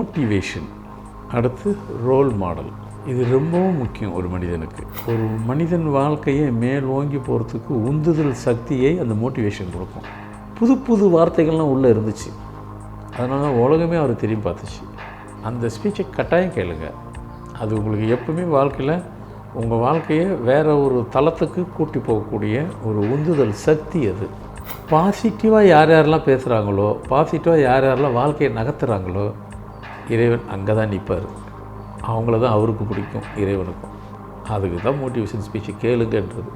Motivation. அடுத்து role model. இது ரொம்பவும் முக்கியம் ஒரு மனிதனுக்கு. ஒரு மனிதன் வாழ்க்கையை மேல் ஓங்கி போகிறதுக்கு உந்துதல் சக்தியை அந்த மோட்டிவேஷன் கொடுக்கும். புது புது வார்த்தைகள்லாம் உள்ளே இருந்துச்சு. அதனால உலகமே அவர் திரும்பி பார்த்துச்சு. அந்த ஸ்பீச்சை கட்டாயம் கேளுங்க. அது உங்களுக்கு எப்பவுமே வாழ்க்கையில் உங்கள் வாழ்க்கையை வேறு ஒரு தளத்துக்கு கூட்டி போகக்கூடிய ஒரு உந்துதல் சக்தி அது. பாசிட்டிவாக யார் யாரெல்லாம் பேசுகிறாங்களோ பாசிட்டிவாக யார் யாரெல்லாம் வாழ்க்கையை நகர்த்துறாங்களோ இறைவன் அங்கே தான் நிற்பார். அவங்கள தான் அவருக்கு பிடிக்கும் இறைவனுக்கும். அதுக்கு தான் மோட்டிவேஷன் ஸ்பீச்சு கேளுங்கன்றது.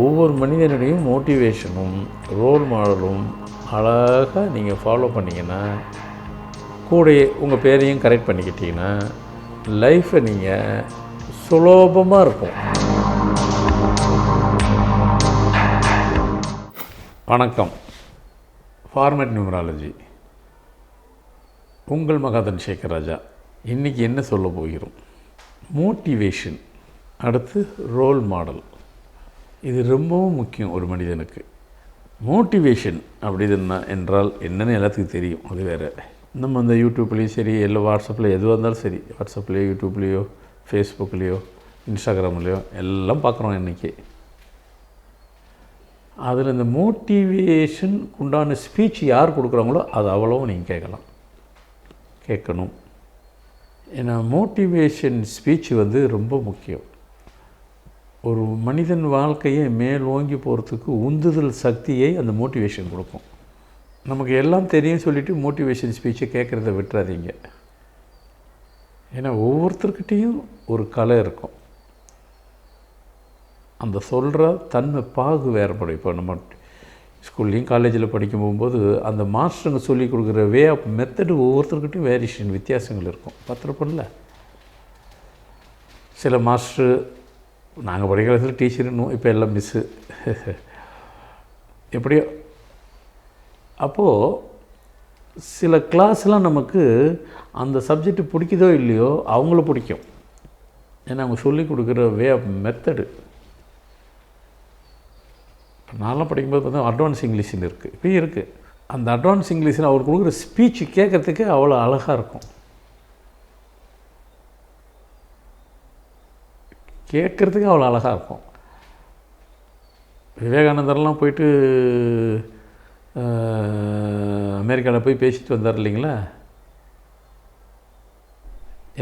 ஒவ்வொரு மனிதனுடையும் மோட்டிவேஷனும் ரோல் மாடலும் அழகாக நீங்கள் ஃபாலோ பண்ணிங்கன்னா கூட உங்கள் பேரையும் கரெக்ட் பண்ணிக்கிட்டிங்கன்னா லைஃப்பை நீங்கள் சுலபமாக இருக்கும். வணக்கம். ஃபார்மேட் நியூமராலஜி உங்கள் மகாதன் சேகர் ராஜா இன்றைக்கி என்ன சொல்ல போகிறோம்? மோட்டிவேஷன் அடுத்து ரோல் மாடல் இது ரொம்பவும் முக்கியம் ஒரு மனிதனுக்கு. மோட்டிவேஷன் அப்படின்னா என்றால் என்னன்னு எல்லாத்துக்கும் தெரியும் அது வேறு. நம்ம அந்த யூடியூப்லேயும் சரி இல்லை வாட்ஸ்அப்பில் எதுவாக இருந்தாலும் சரி வாட்ஸ்அப்லேயோ யூடியூப்லேயோ ஃபேஸ்புக்லேயோ இன்ஸ்டாகிராம்லேயோ எல்லாம் பார்க்குறோம் இன்றைக்கி அதில் இந்த மோட்டிவேஷன் உண்டான ஸ்பீச் யார் கொடுக்குறாங்களோ அது அவ்வளவும் நீங்கள் கேட்கலாம். கேட்கணும். ஏன்னா மோட்டிவேஷன் ஸ்பீச் வந்து ரொம்ப முக்கியம். ஒரு மனிதன் வாழ்க்கையை மேல் ஓங்கி போகிறதுக்கு உந்துதல் சக்தியை அந்த மோட்டிவேஷன் கொடுக்கும். நமக்கு எல்லாம் தெரியும் சொல்லிவிட்டு மோட்டிவேஷன் ஸ்பீச்சை கேட்குறத விட்டுறாதீங்க. ஏன்னா ஒவ்வொருத்தர்கிட்டேயும் ஒரு கலை இருக்கும். அந்த சொல்கிற தன்மை பாகு வேறுபடும். இப்போ நம்ம ஸ்கூல்லையும் காலேஜில் படிக்கும் போகும்போது அந்த மாஸ்டருங்க சொல்லி கொடுக்குற வே ஆஃப் மெத்தடு ஒவ்வொருத்தருக்கிட்டையும் வேரியேஷன் வித்தியாசங்கள் இருக்கும். பத்திரப்படல சில மாஸ்டரு நாங்கள் படிக்கிற காலத்தில் டீச்சருன்னும் இப்போ எல்லாம் மிஸ்ஸு எப்படியோ? அப்போது சில கிளாஸ்லாம் நமக்கு அந்த சப்ஜெக்ட் பிடிக்குதோ இல்லையோ அவங்கள பிடிக்கும். ஏன்னா அவங்க சொல்லி கொடுக்குற வே ஆஃப் மெத்தடு நான்லாம் படிக்கும்போது பார்த்தீங்கன்னா அட்வான்ஸ் இங்கிலீஷ்னு இருக்குது இப்போயும் இருக்குது அந்த அட்வான்ஸ் இங்கிலீஷில் அவர் கொடுக்குற ஸ்பீச் கேட்குறதுக்கு அவ்வளோ அழகாக இருக்கும். கேட்குறதுக்கு அவ்வளோ அழகாக இருக்கும். விவேகானந்தர்லாம் போயிட்டு அமெரிக்காவில் போய் பேசிட்டு வந்தார் இல்லைங்களா?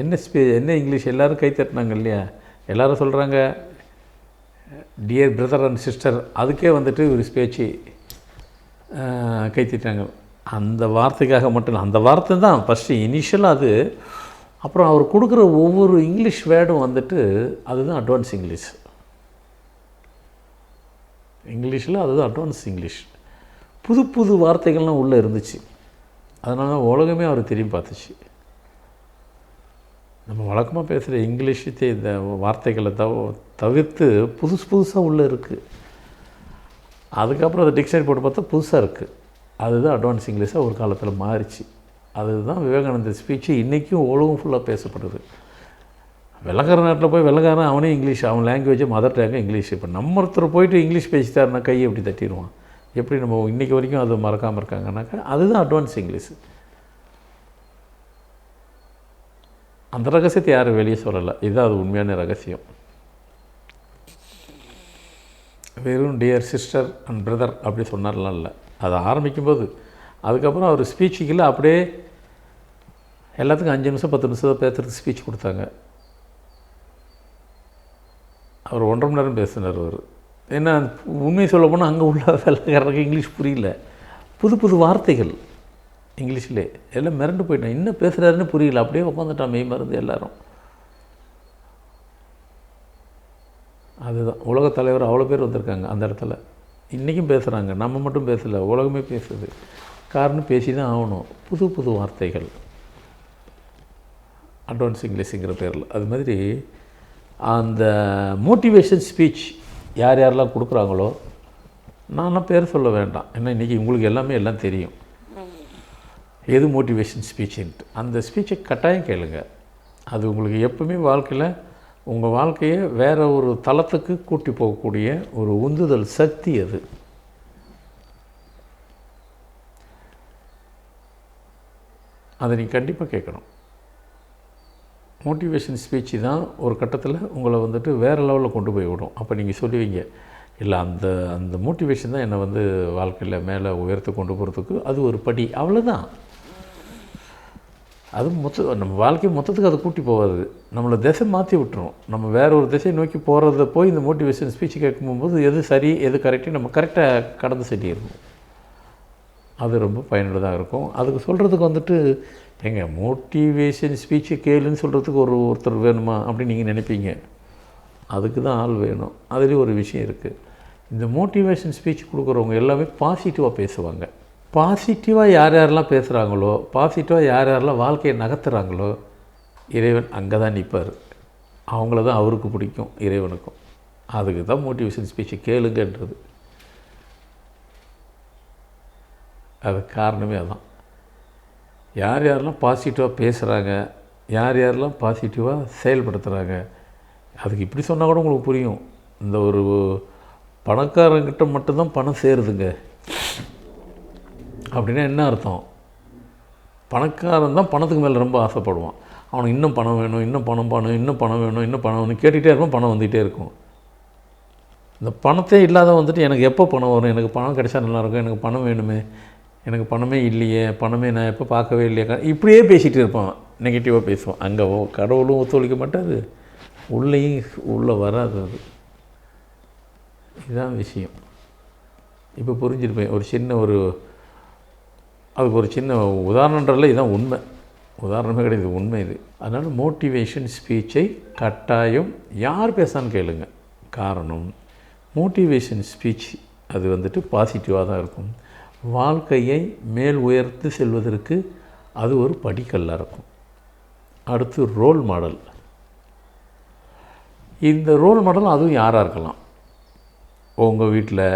என்ன ஸ்பீ என்ன இங்கிலீஷ் எல்லோரும் கை தட்டினாங்க இல்லையா? எல்லோரும் சொல்கிறாங்க டியர் பிரதர் அண்ட் சிஸ்டர் அதுக்கே வந்துட்டு ஒரு ஸ்பேச்சு கைத்திட்டாங்க அந்த வார்த்தைக்காக மட்டும் இல்லை அந்த வார்த்தை தான் ஃபஸ்ட்டு இனிஷியலாக அது. அப்புறம் அவர் கொடுக்குற ஒவ்வொரு இங்கிலீஷ் வேர்டும் வந்துட்டு அதுதான் அட்வான்ஸ் இங்கிலீஷ் இங்கிலீஷில் அதுதான் அட்வான்ஸ் இங்கிலீஷ் புது புது வார்த்தைகள்லாம் உள்ளே இருந்துச்சு. அதனால தான் உலகமே அவர் திரும்பி பார்த்துச்சு. நம்ம வழக்கமாக பேசுகிற இங்கிலீஷ் இந்த வார்த்தைகளை தவ தவிர்த்து புதுசு புதுசாக உள்ளே இருக்குது அதுக்கப்புறம் அதை டிக்ஷனரி போட்டு பார்த்தா புதுசாக இருக்குது அதுதான் அட்வான்ஸ் இங்கிலீஷாக ஒரு காலத்தில் மாறிச்சு. அதுதான் விவேகானந்தர் ஸ்பீச்சு இன்றைக்கும் உலகம் ஃபுல்லாக பேசப்படுது. வெள்ளக்கார நாட்டில் போய் வெள்ளக்காரன் அவனே இங்கிலீஷ் அவன் லாங்குவேஜ் மதர் டேங்கு இங்கிலீஷ். இப்போ நம்ம ஒருத்தர் போயிட்டு இங்கிலீஷ் பேசிட்டாருன்னா கையை எப்படி தட்டிடுவான்? எப்படி நம்ம இன்றைக்கி வரைக்கும் அது மறக்காமல் இருக்காங்கனாக்கா அதுதான் அட்வான்ஸ் இங்கிலீஷ் அந்த ரகசியத்தை யாரும் வெளியே சொல்லலை. இதுதான் அது உண்மையான ரகசியம். வெறும் டியர் சிஸ்டர் அண்ட் பிரதர் அப்படி சொன்னார்லாம் இல்லை. அதை ஆரம்பிக்கும்போது அதுக்கப்புறம் அவர் ஸ்பீச்சுக்கில் அப்படியே எல்லாத்துக்கும் அஞ்சு நிமிஷம் பத்து நிமிஷம் பேசுறதுக்கு ஸ்பீச் கொடுத்தாங்க. அவர் ஒன்றரை மணி நேரம் பேசினார் அவர். ஏன்னா உண்மையை சொல்ல போனால் அங்கே உள்ள வெள்ளைக்காரருக்கு இங்கிலீஷ் புரியல. புது புது வார்த்தைகள். இங்கிலீஷ்லே. எல்லாம் மிரண்டு போயிட்டேன். என்ன பேசுகிறாருன்னு புரியல. அப்படியே உட்காந்துட்டான் மெய் மருந்து எல்லோரும். அதுதான். உலக தலைவர் அவ்வளோ பேர் வந்திருக்காங்க அந்த இடத்துல. இன்றைக்கும் பேசுகிறாங்க நம்ம மட்டும் பேசலை. உலகமே பேசுது. காரணம் பேசி தான் ஆகணும். புது புது வார்த்தைகள். அட்வான்ஸ் இங்கிலீஷுங்கிற பேரில். அது மாதிரி அந்த மோட்டிவேஷன் ஸ்பீச் யார் யாரெல்லாம் கொடுக்குறாங்களோ நான்லாம் பேர் சொல்ல வேண்டாம். ஏன்னா இன்றைக்கி உங்களுக்கு எல்லாமே எல்லாம் தெரியும். எது மோட்டிவேஷன் ஸ்பீச்சுன்ட்டு அந்த ஸ்பீச்சை கட்டாயம் கேளுங்க. அது உங்களுக்கு எப்பவுமே வாழ்க்கையில் உங்கள் வாழ்க்கையை வேறு ஒரு தளத்துக்கு கூட்டி போகக்கூடிய ஒரு உந்துதல் சக்தி அது. அதை நீங்கள் கண்டிப்பாக கேட்கணும். மோட்டிவேஷன் ஸ்பீச்சு தான் ஒரு கட்டத்தில் உங்களை வந்துட்டு வேறு லெவலில் கொண்டு போய் விடும். அப்போ நீங்கள் சொல்லுவீங்க இல்லை அந்த அந்த மோட்டிவேஷன் தான் என்னை வந்து வாழ்க்கையில் மேலே உயர்த்து கொண்டு போகிறதுக்கு அது ஒரு படி. அவ்வளோதான் அது மொத்த நம்ம வாழ்க்கை மொத்தத்துக்கு அதை கூட்டி போகாது. நம்மளை திசை மாற்றி விட்டுரும். நம்ம வேற ஒரு திசையை நோக்கி போகிறத போய் இந்த மோட்டிவேஷன் ஸ்பீச் கேட்கும்போது எது சரி எது கரெக்டு நம்ம கரெக்டாக கடந்து செல்லிடணும் அது ரொம்ப பயனுள்ளதாக இருக்கும். அதுக்கு சொல்கிறதுக்கு வந்துட்டு எங்க மோட்டிவேஷன் ஸ்பீச்சு கேளுன்னு சொல்கிறதுக்கு ஒரு ஒருத்தர் வேணுமா அப்படின்னு நீங்கள் நினைப்பீங்க. அதுக்கு தான் ஆள் வேணும். அதுலேயும் ஒரு விஷயம் இருக்குது இந்த மோட்டிவேஷன் ஸ்பீச் கொடுக்குறவங்க எல்லாமே பாசிட்டிவாக பேசுவாங்க. பாசிட்டிவாக யார் யாரெல்லாம் பேசுகிறாங்களோ பாசிட்டிவாக யார் யாரெல்லாம் வாழ்க்கையை நகர்த்துறாங்களோ இறைவன் அங்கே தான் நிற்பார் அவங்கள தான் அவருக்கு பிடிக்கும் இறைவனுக்கும். அதுக்கு தான் மோட்டிவேஷன் ஸ்பீச்சை கேளுங்கன்றது. அது காரணமே அதான். யார் யாரெல்லாம் பாசிட்டிவாக பேசுகிறாங்க யார் யாரெல்லாம் பாசிட்டிவாக செயல்படுத்துகிறாங்க அதுக்கு இப்படி சொன்னால் கூட உங்களுக்கு புரியும். இந்த ஒரு பணக்காரங்கிட்ட மட்டும்தான் பணம் சேருதுங்க. அப்படின்னா என்ன அர்த்தம்? பணக்காரன் தான் பணத்துக்கு மேலே ரொம்ப ஆசைப்படுவான். அவனுக்கு இன்னும் பணம் வேணும் இன்னும் பணம் பணம் இன்னும் பணம் வேணும் இன்னும் பணம் வேணும் கேட்டுகிட்டே இருப்பான் பணம் வந்துகிட்டே இருக்கும். இந்த பணத்தே இல்லாத வந்துட்டு எனக்கு எப்போ பணம் வரும்? எனக்கு பணம் கிடைச்சா நல்லாயிருக்கும். எனக்கு பணம் வேணுமே. எனக்கு பணமே இல்லையே. பணமே நான் எப்போ பார்க்கவே இல்லையே. இப்படியே பேசிகிட்டு இருப்பான். நெகட்டிவாக பேசுவான். அங்கே கடவுளும் ஒத்துழைக்க மாட்டாது உள்ளேயும் உள்ளே வராது அது. இதுதான் விஷயம். இப்போ புரிஞ்சிருப்பேன். ஒரு சின்ன ஒரு அதுக்கு ஒரு சின்ன உதாரணன்றதில் இதுதான் உண்மை. உதாரணமே கிடையாது உண்மை இது. அதனால் மோட்டிவேஷன் ஸ்பீச்சை கட்டாயம் யார் பேசான்னு கேளுங்க. காரணம் மோட்டிவேஷன் ஸ்பீச் அது வந்துட்டு பாசிட்டிவாக தான் இருக்கும். வாழ்க்கையை மேல் உயர்த்து செல்வதற்கு அது ஒரு படிக்கல்லாக இருக்கும். அடுத்து ரோல் மாடல் இந்த ரோல் மாடல் அதுவும் யாராக இருக்கலாம்? உங்கள் வீட்டில்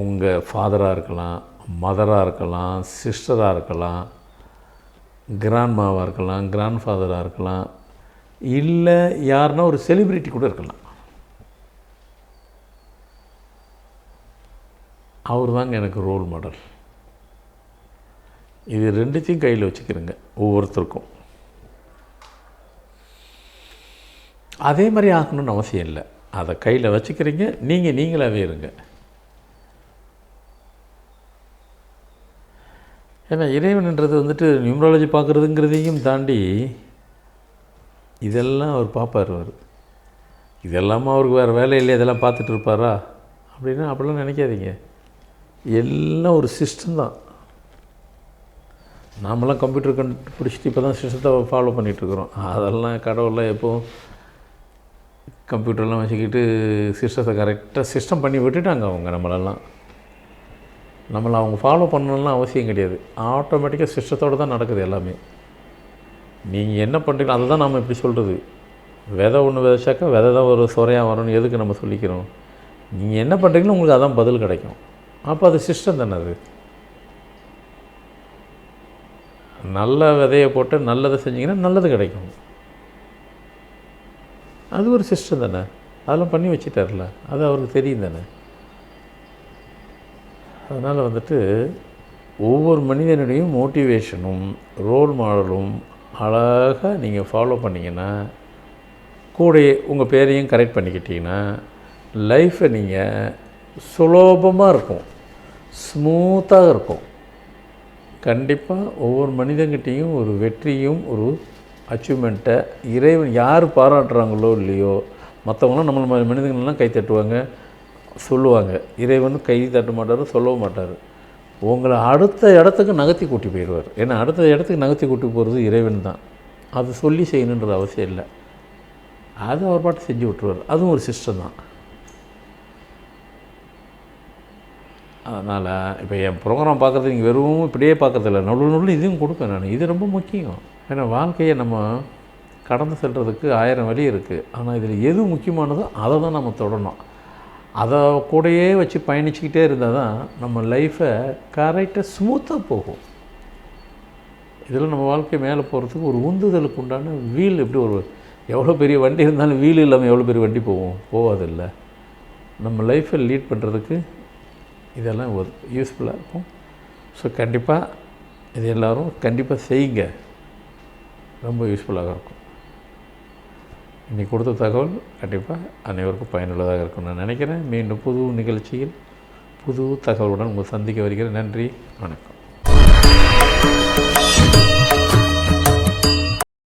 உங்கள் ஃபாதராக இருக்கலாம் மதராக இருக்கலாம் சிஸ்டராக இருக்கலாம் கிராண்ட்மாவாக இருக்கலாம் கிராண்ட் ஃபாதராக இருக்கலாம் இல்லை யாருன்னா ஒரு செலிப்ரிட்டி கூட இருக்கலாம். அவர் தாங்க எனக்கு ரோல் மாடல் இது ரெண்டுத்தையும் கையில் வச்சுக்கிறேங்க ஒவ்வொருத்தருக்கும். அதே மாதிரி ஆகணும்னு அவசியம் இல்லை. அதை கையில் வச்சுக்கிறீங்க நீங்கள் நீங்களாகவே இருங்க. ஏன்னா இறைவன்ன்றது வந்துட்டு நியூமராலஜி பார்க்குறதுங்கிறதையும் தாண்டி இதெல்லாம் அவர் பார்ப்பார் அவர். இதெல்லாமா அவருக்கு வேறு வேலை இல்லை இதெல்லாம் பார்த்துட்டு இருப்பாரா? அப்படின்னா அப்படிலாம் நினைக்காதீங்க. எல்லாம் ஒரு சிஸ்டம் தான். நாமெல்லாம் கம்ப்யூட்டர் கண்டுபிடிச்சிட்டு இப்போ தான் சிஸ்டத்தை ஃபாலோ பண்ணிகிட்ருக்குறோம் அதெல்லாம் கடவுளில் எப்போவும் கம்ப்யூட்டர்லாம் வச்சுக்கிட்டு சிஸ்டத்தை கரெக்டாக சிஸ்டம் பண்ணி விட்டுட்டாங்க அவங்க நம்மளெல்லாம். நம்மளை அவங்க ஃபாலோ பண்ணணும்னு அவசியம் கிடையாது. ஆட்டோமேட்டிக்காக சிஸ்டத்தோடு தான் நடக்குது எல்லாமே. நீங்கள் என்ன பண்ணுறீங்களோ அதை தான் நம்ம இப்படி சொல்கிறது விதை ஒன்று விதைச்சாக்கா விதை தான் ஒரு சுரையாக வரும்னு எதுக்கு நம்ம சொல்லிக்கிறோம்? நீங்கள் என்ன பண்ணுறீங்களோ உங்களுக்கு அதான் பதில் கிடைக்கும். அப்போ அது சிஸ்டம் தானே அது. நல்ல விதையை போட்டு நல்லதை செஞ்சிங்கன்னா நல்லது கிடைக்கும். அது ஒரு சிஸ்டம் தானே. அதெல்லாம் பண்ணி வச்சுட்டார்ல. அது அவருக்கு தெரியும் தானே. அதனால் வந்துட்டு ஒவ்வொரு மனிதனுடையும் மோட்டிவேஷனும் ரோல் மாடலும் அழகாக நீங்கள் ஃபாலோ பண்ணிங்கன்னா கூட உங்கள் பேரையும் கரெக்ட் பண்ணிக்கிட்டிங்கன்னா லைஃப்பை நீங்கள் சுலோபமாக இருக்கும் ஸ்மூத்தாக இருக்கும். கண்டிப்பாக ஒவ்வொரு மனிதங்கிட்டேயும் ஒரு வெற்றியும் ஒரு அச்சீவ்மெண்ட்டை இறைவன் யார் பாராட்டுறாங்களோ இல்லையோ மற்றவங்களாம் நம்மள மனிதர்கள்லாம் கை தட்டுவாங்க. சொல்லுவாங்க. இறைவன் கை தட்ட மாட்டார் சொல்லவும் மாட்டார். உங்களை அடுத்த இடத்துக்கு நகர்த்தி கூட்டி போயிடுவார். ஏன்னா அடுத்த இடத்துக்கு நகர்த்தி கூட்டி போகிறது இறைவன் தான். அது சொல்லி செய்யணுன்றது அவசியம் இல்லை. அது அவர் பாட்டு செஞ்சு விட்டுருவார். அதுவும் ஒரு சிஸ்டம் தான். அதனால் இப்போ என் ப்ரோக்ராம் பார்க்குறது நீங்கள் வெறும் இப்படியே பார்க்குறதில்ல. நடுவு நடுவில் இதையும் கொடுப்பேன் நான். இது ரொம்ப முக்கியம். ஏன்னா வாழ்க்கையை நம்ம கடந்து செல்கிறதுக்கு ஆயிரம் வழி இருக்குது ஆனால் இதில் எது முக்கியமானதோ அதை தான் நம்ம தொடணும். அதை கூடயே வச்சு பயணிச்சுக்கிட்டே இருந்தால் தான் நம்ம லைஃப்பை கரெக்டாக ஸ்மூத்தாக போகும். இதில் நம்ம வாழ்க்கை மேலே போகிறதுக்கு ஒரு உந்துதலுக்கு உண்டான வீல் எப்படி ஒரு எவ்வளோ பெரிய வண்டி இருந்தாலும் வீல் இல்லாமல் எவ்வளோ பெரிய வண்டி போகும்? போகாதில்ல. நம்ம லைஃப்பை லீட் பண்ணுறதுக்கு இதெல்லாம் ஒரு யூஸ்ஃபுல்லாக இருக்கும். ஸோ கண்டிப்பாக இது எல்லோரும் கண்டிப்பாக செய்யுங்க. ரொம்ப யூஸ்ஃபுல்லாக இருக்கும். இன்றைக்கி கொடுத்த தகவல் கண்டிப்பாக அனைவருக்கும் பயனுள்ளதாக இருக்கும்னு நான் நினைக்கிறேன். மீண்டும் புது நிகழ்ச்சியில் புது தகவலுடன் உங்கள் சந்திக்க வருகிறேன். நன்றி. வணக்கம்.